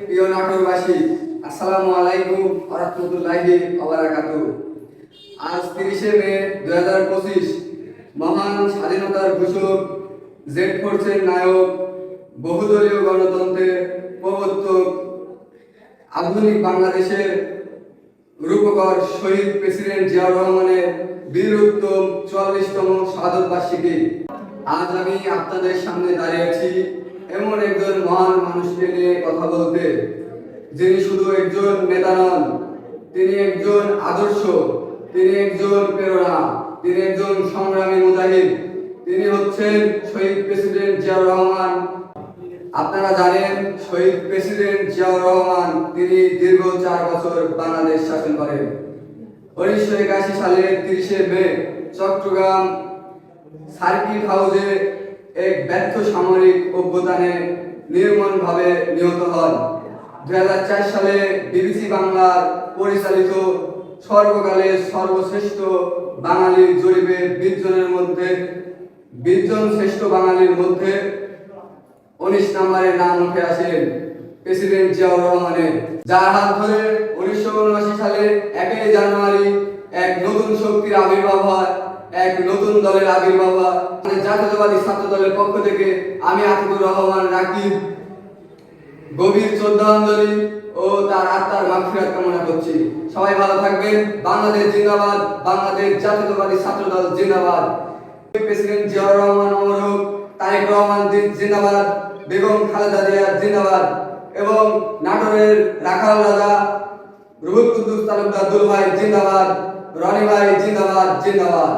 প্রিয় আসসালামু আলাইকুম আজ তিরিশে মে দুই হাজার পঁচিশ, মহান স্বাধীনতার ঘোষক, জেড ফোর্সের নায়ক, বহুদলীয় গণতন্ত্রের প্রবর্তক, আধুনিক বাংলাদেশের রূপকর শহীদ প্রেসিডেন্ট জিয়াউর রহমানের বীর উত্তম চুয়াল্লিশতম শাহাদত বার্ষিকী আজ আমি আপনাদের সামনে এমন একজন মহান মানুষকে নিয়ে কথা বলতে। যিনি শুধু একজন নেতা নন, তিনি একজন আদর্শ, তিনি একজন প্রেরণা, তিনি একজন সংগ্রামী মুজাহিদ, তিনি হচ্ছেন শহীদ প্রেসিডেন্ট জিয়াউর রহমান। আপনারা জানেন, শহীদ প্রেসিডেন্ট জিয়াউর রহমান, তিনি দীর্ঘ চার বছর বাংলাদেশ শাসন করেন। উনিশশো একাশি সালের তিরিশে মে, চট্টগ্রাম সার্কিট হাউসে এক ব্যর্থ সামরিক অভ্যুত্থানে নির্মমভাবে নিহত হন। দুই হাজার চার সালে বিবিসি বাংলার পরিচালিত সর্বকালের সর্বশ্রেষ্ঠ বাঙালির জরিপে বিশ জনের মধ্যে বিশ জন শ্রেষ্ঠ বাঙালির মধ্যে উনিশ নম্বরে নাম উঠে আসেন প্রেসিডেন্ট জিয়াউর রহমানের যার হাত ধরে উনিশশো উনআশি সালে একই জানুয়ারি এক নতুন শক্তির আবির্ভাব হয়। এক নতুন দলের আবির্ভাব মানে জাতীয়তাবাদী ছাত্র দলের পক্ষ থেকে আমি আতিকুর রহমান রাকিব গভীর শ্রদ্ধাঞ্জলি ও তার আত্মার মাগফিরাত কামনা করছি। সবাই ভালো থাকবেন। বাংলাদেশ জিন্দাবাদ, বাংলাদেশ জাতীয়তাবাদী ছাত্র দল জিন্দাবাদ। প্রেসিডেন্ট জিয়াউর রহমান অমর হোক, তারেক রহমান জিন্দাবাদ, বেগম খালেদা জিয়া জিন্দাবাদ এবং নাটোরের রাখাল রাজা রুহুল কুদ্দুস তালুকদার দুল ভাই জিন্দাবাদ, রনি ভাই জিন্দাবাদ জিন্দাবাদ।